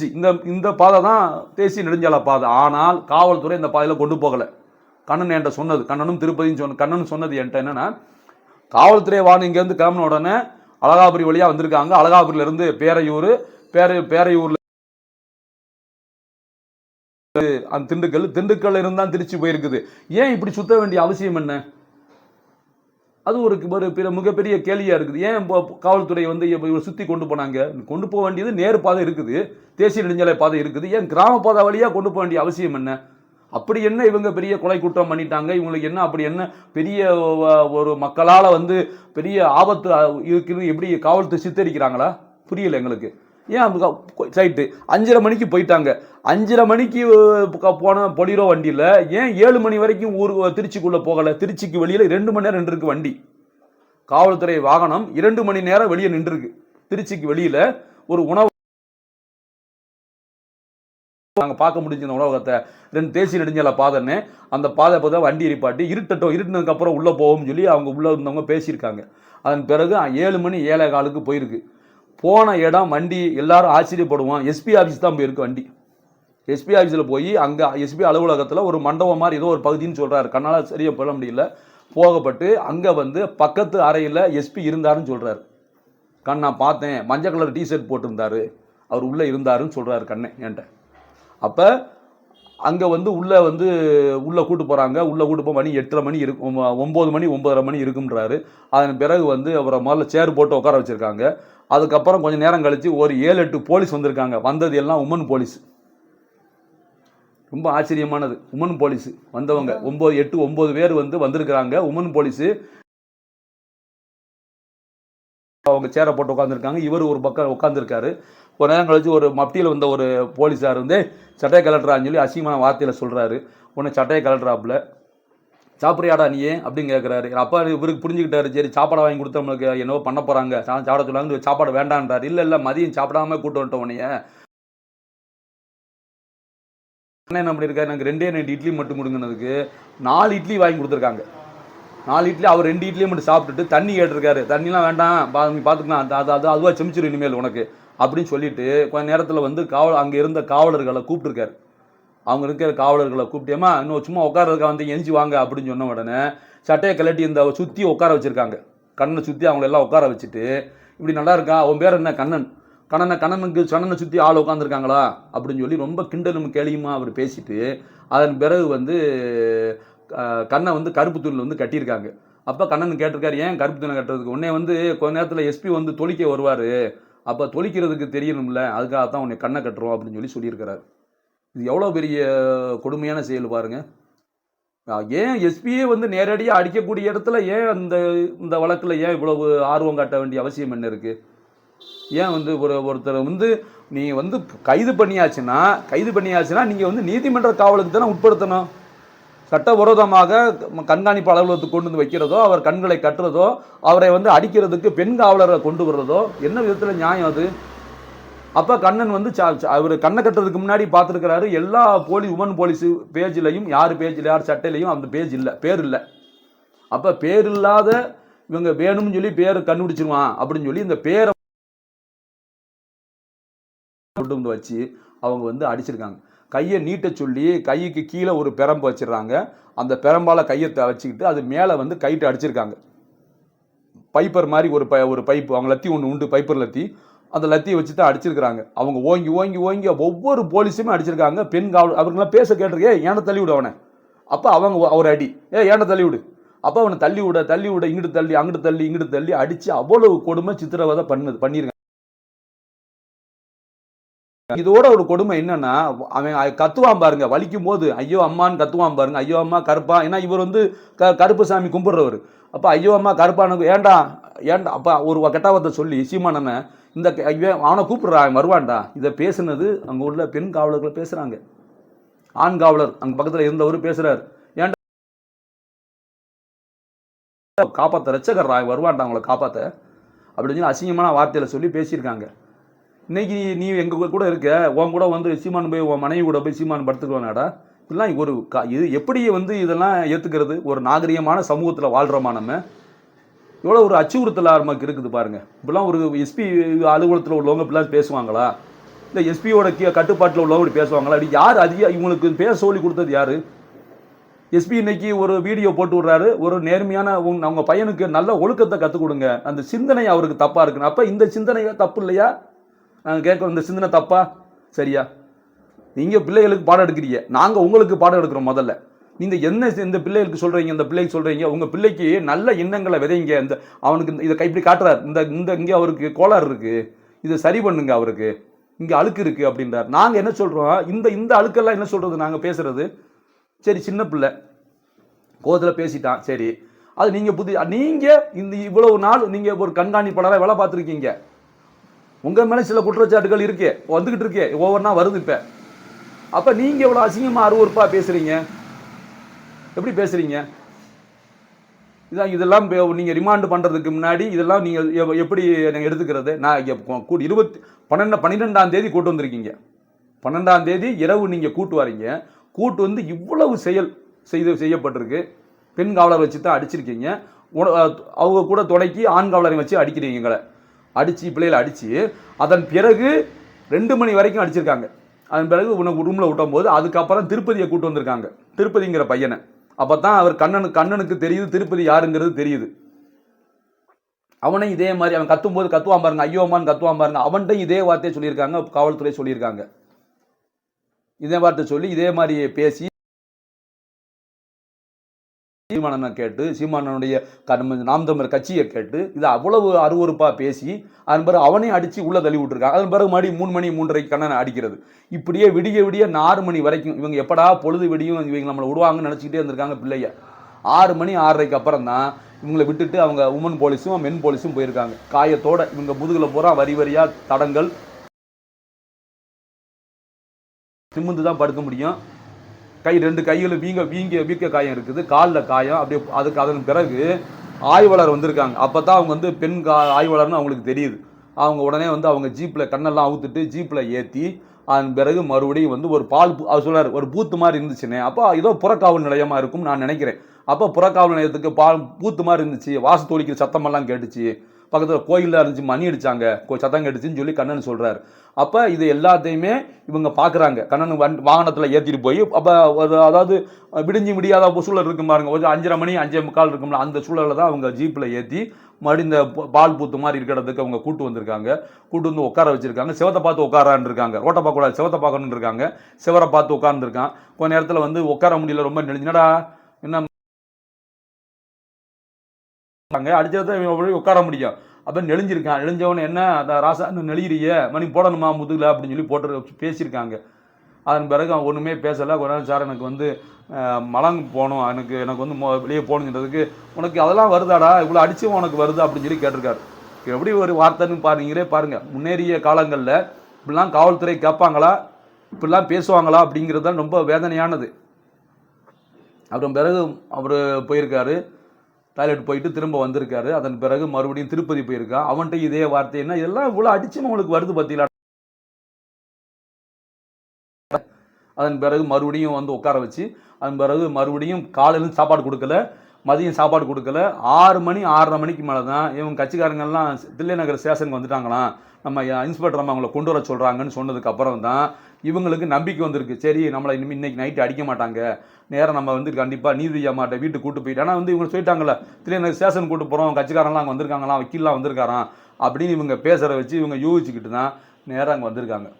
இருந்துச்சு இந்த இந்த பாதை தான் தேசிய நெடுஞ்சாலை பாதை. ஆனால் காவல்துறை இந்த பாதையில் கொண்டு போகலை. கண்ணன் என்கிட்ட சொன்னது கண்ணனும் திருப்பதியும் சொன்ன கண்ணன் சொன்னது என்கிட்ட என்னன்னா காவல்துறை வாகனம் இங்கேருந்து கிளம்பின உடனே அழகாபுரி வழியாக வந்திருக்காங்க. அழகாபுரியில இருந்து பேரையூர் பேரை பேரையூர்ல அந்த திண்டுக்கல் திண்டுக்கல் இருந்தால் திருச்சி போயிருக்குது. ஏன் இப்படி சுத்த வேண்டிய அவசியம் என்ன? அது ஒரு ஒரு பிற மிகப்பெரிய கேள்வியாக இருக்குது. ஏன் இப்போ காவல்துறை வந்து இப்போ இவரை சுற்றி கொண்டு போனாங்க? கொண்டு போக வேண்டியது நேர் பாதை இருக்குது. தேசிய நெடுஞ்சாலை பாதை இருக்குது. ஏன் கிராம பாதை வழியாக கொண்டு போக வேண்டிய அவசியம் என்ன? அப்படி என்ன இவங்க பெரிய கொலை குற்றம் பண்ணிட்டாங்க? இவங்களுக்கு என்ன அப்படி என்ன பெரிய ஒரு மக்களால் வந்து பெரிய ஆபத்து இருக்குன்னு இருக்குது? எப்படி காவல்துறை சித்தரிக்கிறாங்களா? புரியல எங்களுக்கு. ஏன் சைட்டு அஞ்சரை மணிக்கு போயிட்டாங்க. அஞ்சரை மணிக்கு போன பொலிரோ வண்டியில் ஏன் ஏழு மணி வரைக்கும் ஊருக்கு திருச்சிக்குள்ளே போகலை? திருச்சிக்கு வெளியில் ரெண்டு மணி நேரம் நின்றுருக்கு வண்டி. காவல்துறை வாகனம் இரண்டு மணி நேரம் வெளியே நின்றுருக்கு. திருச்சிக்கு வெளியில் ஒரு உணவு நாங்கள் பார்க்க முடிஞ்ச இந்த உணவகத்தை. ரெண்டு தேசிய நெடுஞ்சாலை பாதைன்னு அந்த பாதை பார்த்தா வண்டி எரிப்பாட்டி இருட்டட்டும் இருட்டினதுக்கப்புறம் உள்ளே போகும்னு சொல்லி அவங்க உள்ளே இருந்தவங்க பேசியிருக்காங்க. அதன் பிறகு ஏழு மணி ஏழை காலுக்கு போயிருக்கு. போன இடம் வண்டி எல்லாரும் ஆச்சரியப்படுவோம். எஸ்பி ஆஃபீஸ் தான் போயிருக்கு வண்டி. எஸ்பி ஆஃபீஸில் போய் அங்கே எஸ்பி அலுவலகத்தில் ஒரு மண்டபம் மாதிரி ஏதோ ஒரு பகுதின்னு சொல்கிறாரு கண்ணால் சரியாக போட முடியல. போகப்பட்டு அங்கே வந்து பக்கத்து அறையில் எஸ்பி இருந்தாருன்னு சொல்கிறாரு கண் நான் பார்த்தேன். மஞ்சள் கலர் டிஷர்ட் போட்டிருந்தாரு. அவர் உள்ளே இருந்தாருன்னு சொல்கிறாரு கண்ணை என்கிட்ட. அப்போ அங்கே வந்து உள்ளே வந்து உள்ளே கூட்டு போகிறாங்க உள்ளே கூட்டு போக மணி எட்டரை மணி இருக்கும் ஒம்பது மணி ஒம்பதரை மணி இருக்குன்றாரு அதன் பிறகு வந்து அவரை முதல்ல சேர் போட்டு உட்கார வச்சுருக்காங்க. அதுக்கப்புறம் கொஞ்சம் நேரம் கழித்து ஒரு ஏழு எட்டு போலீஸ் வந்திருக்காங்க. வந்தது எல்லாம் உமன் போலீஸ் ரொம்ப ஆச்சரியமானது. உமன் போலீஸ் வந்தவங்க. ஒம்பது எட்டு ஒம்பது பேர் வந்து வந்திருக்கிறாங்க. உமன் போலீஸு அவங்க சேரை போட்டு உட்காந்துருக்காங்க இவர் ஒரு பக்கம் உட்காந்துருக்காரு ஒரு நேரம் கழிச்சு ஒரு மப்டியில் வந்த ஒரு போலீஸார் வந்து சட்டையை கலட்டுறான்னு சொல்லி அசிங்கமான வார்த்தையில் சொல்கிறாரு உன்னை சட்டையை கலட்டுறாப்புல சாப்பிட்றியாடா நீ? அப்படின்னு கேட்குறாரு அப்பா இவருக்கு புரிஞ்சுக்கிட்டாரு. சரி சாப்பாடு வாங்கி கொடுத்து நம்மளுக்கு என்னவோ பண்ண போகிறாங்க சாப்பிட சொல்லாங்க சாப்பாடு வேண்டான்றாரு. இல்லை இல்லை மதியம் சாப்பிடாம கூட்டு வந்துட்டோம் உன்னைய. அண்ணன் என்ன பண்ணியிருக்காரு எனக்கு ரெண்டே ரெண்டு இட்லி மட்டும் கொடுங்கினதுக்கு நாலு இட்லி வாங்கி கொடுத்துருக்காங்க. நாலு இட்லி அவர் ரெண்டு இட்லியும் மட்டும் சாப்பிட்டுட்டு தண்ணி கேட்டிருக்காரு. தண்ணிலாம் வேண்டாம். பா நீ பார்த்துக்கலாம் அது அது அது அதுவாக செமிச்சிரு இனிமேல் உனக்கு. அப்படின்னு சொல்லிட்டு கொஞ்ச நேரத்தில் வந்து காவல் அங்கே இருந்த காவலர்களை கூப்பிட்டுருக்காரு. அவங்க இருக்கிற காவலர்களை கூப்பிட்டேமா இன்னும் சும்மா உட்காரதுக்கு வந்து எஞ்சி வாங்க அப்படின்னு சொன்ன உடனே சட்டையை கலட்டி இந்த சுற்றி உட்கார வச்சுருக்காங்க. கண்ணனை சுற்றி அவங்கள எல்லாம் உட்கார வச்சுட்டு இப்படி நல்லா இருக்கா? உன் பேர் என்ன? கண்ணன். கண்ணனை கண்ணனுக்கு கண்ணனை சுற்றி ஆள் உட்காந்துருக்காங்களா அப்படின்னு சொல்லி ரொம்ப கிண்டலும் கேலியுமா அவர் பேசிட்டு அதன் பிறகு வந்து கண்ணை வந்து கருப்பு தூணில் வந்து கட்டியிருக்காங்க. அப்போ கண்ணன் கேட்டிருக்காரு ஏன் கருப்பு தூணை கட்டுறதுக்கு? உடனே வந்து கொஞ்ச நேரத்தில் எஸ்பி வந்து தொழிக்க வருவார். அப்போ தொழிக்கிறதுக்கு தெரியணும்ல அதுக்காக தான் உன்னை கண்ணை கட்டுறோம் அப்படின்னு சொல்லி சொல்லியிருக்கிறார். இது எவ்வளோ பெரிய கொடுமையான செயல் பாருங்க. ஏன் எஸ்பியே வந்து நேரடியாக அடிக்கக்கூடிய இடத்துல ஏன் அந்த இந்த வழக்கில் ஏன் இவ்வளவு ஆர்வம் காட்ட வேண்டிய அவசியம் என்ன இருக்குது ஏன் வந்து ஒரு ஒருத்தர் வந்து நீ வந்து கைது பண்ணியாச்சுன்னா கைது பண்ணியாச்சுன்னா நீங்கள் வந்து நீதிமன்ற காவலுக்கு தானே உட்படுத்தணும். சட்டவிரோதமாக கண்காணிப்பு அலுவலகத்துக்கு கொண்டு வந்து வைக்கிறதோ அவர் கண்களை கட்டுறதோ அவரை வந்து அடிக்கிறதுக்கு பெண் காவலரை கொண்டு வர்றதோ என்ன விதத்தில் நியாயம் அது? அப்போ கண்ணன் வந்து அவர் கண்ணை கட்டுறதுக்கு முன்னாடி பார்த்துருக்கிறாரு எல்லா போலி உமன் போலீஸ் பேஜ்லையும் யார் பேஜில் யார் சட்டையிலையும் அந்த பேஜ் இல்லை பேர் இல்லை. அப்போ பேர் இல்லாத இவங்க வேணும்னு சொல்லி பேரை கண்டுபிடிச்சிருவான் அப்படின்னு சொல்லி இந்த பேரை கொண்டு வந்து வச்சு அவங்க வந்து அடிச்சிருக்காங்க. கையை நீட்ட சொல்லி கைக்கு கீழே ஒரு பெரம்பு வச்சிடுறாங்க. அந்த பெரம்பால கையை த- வச்சுக்கிட்டு அது மேலே வந்து கைட்டு அடிச்சிருக்காங்க. பைப்பர் மாதிரி ஒரு ப ஒரு பைப்பு அவங்க லத்தி ஒன்று உண்டு பைப்பர் லத்தி. அந்த லத்தியை வச்சு தான் அடிச்சிருக்கிறாங்க. அவங்க ஓங்கி ஓங்கி ஓங்கி ஒவ்வொரு போலீஸுமே அடிச்சிருக்காங்க. பெண் காவல் அவங்களாம் பேச கேட்டிருக்கே ஏன தள்ளி விடு அவனை? அப்போ அவங்க ஒரு அடி ஏ ஏன தள்ளி விடு? அப்போ அவனை தள்ளி விட தள்ளி விட இங்கிட்டு தள்ளி அங்கிட்டு தள்ளி இங்கிட்டு தள்ளி அடிச்சு அவ்வளவு கொடுமை சித்திரவதை பண்ணுது பண்ணியிருக்காங்க இதோட ஒரு கொடுமை என்னன்னா அவன் கத்துவான் பாருங்க வலிக்கும் போது ஐயோ அம்மான்னு கத்துவான் பாருங்க ஐயோ அம்மா கருப்பா ஏன்னா இவர் வந்து க கருப்பு சாமி கும்பிடுறவர். அப்போ ஐயோ அம்மா கருப்பானுக்கு ஏன்டா ஏன்டா அப்போ ஒரு கெட்டாவத்தை சொல்லி சீமானனை இந்த அவனை கூப்பிடுறா அவன் வருவான்டா. இதை பேசுனது அங்க உள்ள பெண் காவலர்கள் பேசுறாங்க. ஆண் காவலர் அங்க பக்கத்துல இருந்தவர் பேசுகிறார் ஏன்டா காப்பாத்த ரச்சகர் ராய் வருவான்டா அவங்கள காப்பாத்த அப்படின்னு சொல்லி அசிங்கமான வார்த்தையில சொல்லி பேசியிருக்காங்க. இன்னைக்கு நீ- நீ எங்க கூட இருக்க. உன் கூட வந்து சீமான் போய் உன் மனைவி கூட போய் சீமான் படுத்துக்குவானாடா? இதெல்லாம் ஒரு கா- இது எப்படி வந்து இதெல்லாம் ஏற்றுக்கிறது ஒரு நாகரிகமான சமூகத்தில் வாழ்கிறோமா நம்ம? எவ்வளோ ஒரு அச்சுறுத்தலாக நமக்கு இருக்குது பாருங்க. இப்படிலாம் ஒரு எஸ்பி அலுவலகத்தில் உள்ளவங்க இப்படிலாம் பேசுவாங்களா? இல்லை எஸ்பியோட கீ கட்டுப்பாட்டில் உள்ளவங்க பேசுவாங்களா? அப்படி யார் அதிக இவங்களுக்கு பேச சொல்லி கொடுத்தது யார்? எஸ்பி இன்னைக்கு ஒரு வீடியோ போட்டு விடுறாரு. ஒரு நேர்மையான உங்க அவங்க பையனுக்கு நல்ல ஒழுக்கத்தை கற்றுக் கொடுங்க. அந்த சிந்தனை அவருக்கு தப்பாக இருக்குன்னு. அப்போ இந்த சிந்தனை தப்பு இல்லையா? நாங்கள் கேட்குறோம் இந்த சிந்தனை தப்பா? சரியா? நீங்கள் பிள்ளைகளுக்கு பாடம் எடுக்கிறீங்க. நாங்கள் உங்களுக்கு பாடம் எடுக்கிறோம் முதல்ல. நீங்கள் என்ன இந்த பிள்ளைகளுக்கு சொல்கிறீங்க இந்த பிள்ளைக்கு சொல்கிறீங்க உங்கள் பிள்ளைக்கு நல்ல எண்ணங்களை விதைங்க. இந்த அவனுக்கு இந்த- இதை கைப்பிடி காட்டுறாரு. இந்த இந்த இங்கே அவருக்கு கோளாறு இருக்குது இதை சரி பண்ணுங்க அவருக்கு. இங்கே அழுக்கு இருக்குது அப்படின்றார். நாங்கள் என்ன சொல்கிறோம் இந்த இந்த அழுக்கெல்லாம் என்ன சொல்கிறது நாங்கள் பேசுகிறது சரி சின்ன பிள்ளை. கோவத்தில் பேசிட்டான். சரி. அது நீங்கள் புது நீங்கள் இந்த இவ்வளவு நாள் நீங்கள் ஒரு கண்காணிப்பாளராக வேலை பார்த்துருக்கீங்க. உங்கள் மேலே சில குற்றச்சாட்டுகள் இருக்கே வந்துக்கிட்டு இருக்கே ஒவ்வொன்றா வருது இப்போ. அப்போ நீங்கள் இவ்வளோ அசிங்கமாக அறுவறுப்பாக பேசுகிறீங்க எப்படி பேசுகிறீங்க இதான் இதெல்லாம் நீங்கள் ரிமாண்டு பண்ணுறதுக்கு முன்னாடி இதெல்லாம் நீங்கள் எ- எப்படி நீங்கள் எடுத்துக்கிறது? நான் இங்க கூ- இருபத்தி பன்னெண்டு பன்னிரெண்டாம் தேதி கூட்டு வந்திருக்கீங்க. பன்னெண்டாம் தேதி இரவு நீங்கள் கூட்டு வரீங்க. கூட்டு வந்து இவ்வளவு செயல் செய்து செய்யப்பட்டிருக்கு. பெண் காவலர் வச்சு தான் அடிச்சிருக்கீங்க அவங்க கூட தொடக்கி ஆண் காவலரை வச்சு அடிக்கிறீங்களை அடித்து பிள்ளைகளை அடித்து அதன் பிறகு ரெண்டு மணி வரைக்கும் அடிச்சிருக்காங்க. அதன் பிறகு உனக்கு ரூமில் விட்டும் போது அதுக்கப்புறம் திருப்பதியை கூட்டு வந்திருக்காங்க. திருப்பதிங்கிற பையனை. அப்போ தான் அவர் கண்ணனு கண்ணனுக்கு தெரியுது திருப்பதி யாருங்கிறது தெரியுது. அவனையும் இதே மாதிரி அவன் கத்தும் போது கத்துவான் பாருங்க ஐயோமான்னு கத்துவான் பாருங்க. அவன்கிட்ட இதே வார்த்தையை சொல்லியிருக்காங்க காவல்துறை சொல்லியிருக்காங்க. இதே வார்த்தை சொல்லி இதே மாதிரி பேசி சீமானனை கேட்டு சீமானனுடைய க- நாம் தமிழர் கட்சியை கேட்டு இது அவ்வளவு அருவறுப்பாக பேசி அதன் பிறகு அவனே அடித்து உள்ளே தள்ளி விட்டுருக்காங்க. அதன் பிறகு மறுபடி மூணு மணி மூன்றரைக்கு கண்ணனை அடிக்கிறது. இப்படியே விடிய விடிய நாலு மணி வரைக்கும் இவங்க எப்படா பொழுது விடியும் இவங்க நம்மளை விடுவாங்கன்னு நினச்சிக்கிட்டே இருந்திருக்காங்க பிள்ளைய. ஆறு மணி ஆறரைக்கு அப்புறம் தான் இவங்களை விட்டுட்டு அவங்க உமன் போலீஸும் மென் போலீஸும் போயிருக்காங்க. காயத்தோட இவங்க முதுகில் பூரா வரி வரியாக தடங்கள். சிம்முந்து தான் படுக்க முடியும். கை ரெண்டு கையில் வீங்க வீங்க வீக்க காயம் இருக்குது. காலில் காயம் அப்படியே அதுக்கு அதன் பிறகு ஆய்வாளர் வந்திருக்காங்க. அப்போ தான் அவங்க வந்து பெண் கா ஆய்வாளர்னு அவங்களுக்கு தெரியுது. அவங்க உடனே வந்து அவங்க ஜீப்பில் கண்ணெல்லாம் அவுத்துட்டு ஜீப்பில் ஏற்றி அதன் பிறகு மறுபடியும் வந்து ஒரு பால் அவர் சொல்றாரு ஒரு பூத்து மாதிரி இருந்துச்சுன்னே அப்போ ஏதோ புறக்காவல் நிலையமாக இருக்கும் நான் நினைக்கிறேன். அப்போ புறக்காவல் நிலையத்துக்கு பால் பூத்து மாதிரி இருந்துச்சு வாசு தோழிக்கிற சத்தமெல்லாம் கேட்டுச்சு. பக்கத்தில் கோயிலில் இருந்துச்சு மணி அடிச்சாங்க. கொ- சத்தம் கேட்டுச்சுன்னு சொல்லி கண்ணன் சொல்கிறார் அப்போ இது எல்லாத்தையுமே இவங்க பார்க்குறாங்க கண்ணன் வண்டி வாகனத்தில் ஏற்றிட்டு போய் அப்போ ஒரு அதாவது விடிஞ்சு முடியாத சூழல் இருக்கும் பாருங்க. ஒரு அஞ்சரை மணி அஞ்சே முக்கால் இருக்கும்ல அந்த சூழலில் தான் அவங்க ஜீப்பில் ஏற்றி மறுபடியும் இந்த ப- பால் பூத்து மாதிரி இருக்கிறதுக்கு அவங்க கூட்டு வந்திருக்காங்க. கூட்டு வந்து உட்கார வச்சுருக்காங்க. சிவத்தை பார்த்து உட்காரான்னு இருக்காங்க. ரோட்டை பார்க்கக்கூடாது சிவத்தை பார்க்கணுன்னு இருக்காங்க. சிவரை பார்த்து உட்கார்ந்துருக்கான். கொஞ்ச நேரத்தில் வந்து உட்கார முடியல ரொம்ப நெடுஞ்சினடா அங்கே அடிச்சதை இவன் போய் உட்கார முடியும். அப்போ நெளிஞ்சிருக்கான். நெளிஞ்சவனே என்ன அந்த ராசா இன்னும் நெளியிறிய? மணி போடணுமா முதுகில்? அப்படின்னு சொல்லி போட்டு பேசியிருக்காங்க. அதன் பிறகு அவன் ஒன்றுமே பேசலை. ஒரு நாள் சார் எனக்கு வந்து மலங்கு போகணும். எனக்கு எனக்கு வந்து மொ- வெளியே போகணுங்கிறதுக்கு உனக்கு அதெல்லாம் வருதாடா? இவ்வளோ அடிச்சு உனக்கு வருதா? அப்படின்னு சொல்லி கேட்டிருக்காரு. எப்படி ஒரு வார்த்தைன்னு பாருங்களே பாருங்கள் முன்னேறிய காலங்களில் இப்படிலாம் காவல்துறை கேட்பாங்களா? இப்படிலாம் பேசுவாங்களா? அப்படிங்கிறது தான் ரொம்ப வேதனையானது. அப்புறம் பிறகு அவர் போயிருக்காரு. டாய்லெட் போயிட்டு திரும்ப வந்திருக்காரு. அதன் பிறகு மறுபடியும் திருப்பதி போயிருக்கான் அவன்கிட்ட இதே வார்த்தை என்ன? இதெல்லாம் இவ்வளோ அடிச்சு உங்களுக்கு வருது பார்த்தீங்களா அதன் பிறகு மறுபடியும் வந்து உட்கார வச்சு அதன் பிறகு மறுபடியும் காலையிலும் சாப்பாடு கொடுக்கல மதியம் சாப்பாடு கொடுக்கல. ஆறு மணி ஆறரை மணிக்கு மேலே தான் இவங்க கட்சிக்காரங்கெல்லாம் தில்லைநகர் ஸ்டேஷனுக்கு வந்துட்டாங்களாம். நம்ம இன்ஸ்பெக்டர் அம்மா அவங்கள கொண்டு வர சொல்கிறாங்கன்னு சொன்னதுக்கு அப்புறம் தான் இவங்களுக்கு நம்பிக்கை வந்திருக்கு. சரி நம்மளை இனிமேல் இன்னைக்கு நைட்டு அடிக்க மாட்டாங்க. நேரம் நம்ம வந்து கண்டிப்பாக நீதி அம்மாட்ட வீட்டுக்கு கூட்டு போயிட்டு ஆனால் வந்து இவங்க சொல்லிட்டாங்கல்ல தில்லைநகர் ஸ்டேஷன் கூட்டு போகிறோம் கட்சிக்காரன்லாம் அங்கே வந்திருக்காங்களாம் வக்கீல்லாம் வந்திருக்காராம் அப்படின்னு இவங்க பேசுகிற வச்சு இவங்க யூகிச்சுக்கிட்டு தான் நேராக அங்கே வந்திருக்காங்க.